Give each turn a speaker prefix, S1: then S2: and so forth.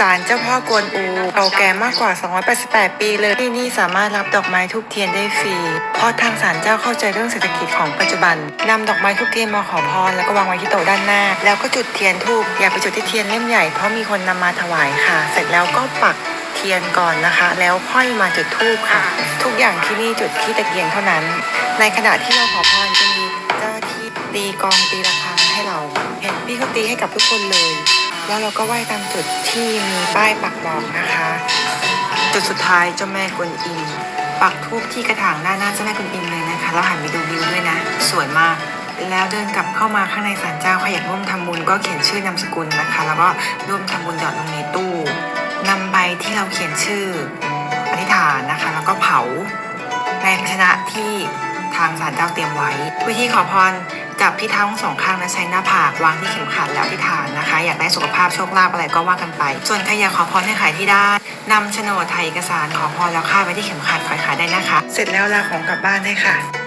S1: ศาลเจ้าพ่อกวนอูเก่าแก่มากกว่า 288 ปีเลย ที่นี่สามารถรับดอกไม้ทุกเทียนได้ฟรี เพราะทางศาลเจ้าเข้าใจเรื่องเศรษฐกิจของปัจจุบันนำดอกไม้ทุกเทียนมาขอพรแล้วก็วางไว้ที่โต๊ะด้านหน้า แล้วก็จุดเทียนทูบอย่าไปจุดที่เทียนเล่มใหญ่เพราะมีคนนำมาถวายค่ะ เสร็จแล้วก็ปักเทียนก่อนนะคะ แล้วค่อยมาจุดทูบค่ะ ทุกอย่างที่นี่จุดที่ตะเกียงเท่านั้น ในขณะที่เราขอพรจะมีเจ้าที่ตีกองตีระฆังให้เรา เห็นพี่เขาตีให้กับทุกคนเลย แล้วเราก็ไหว้ตามจุดที่มีป้ายปักบอกนะคะ จุดสุดท้ายเจ้าแม่กวนอิมปักทูบที่กระถางหน้าหน้าเจ้าแม่กวนอิมเลยนะคะแล้วหันไปดูวิวด้วยนะ สวยมากแล้วเดินกลับเข้ามาข้างในศาลเจ้าใครอยากร่วมทำบุญก็เขียนชื่อนามสกุลนะคะ แล้วก็ร่วมทำบุญหยอดลงในตู้นำใบที่เราเขียนชื่ออธิษฐานนะคะ แล้วก็เผาในภาชนะที่ทางศาลเจ้าเตรียมไว้ วิธีขอพร จับที่เท้าทั้งสองข้างนะใช้หน้าผากวางที่เข็มขัดแล้วอธิษฐานนะคะ อยากได้สุขภาพโชคลาภอะไรก็ว่ากันไป ส่วนใครอยากขอพรให้ขายที่ได้นำโฉนดไทยเอกสารขอพรแล้วคาไว้ที่เข็มขัดขอขายได้นะคะ เสร็จแล้วลาของกลับบ้านได้ค่ะ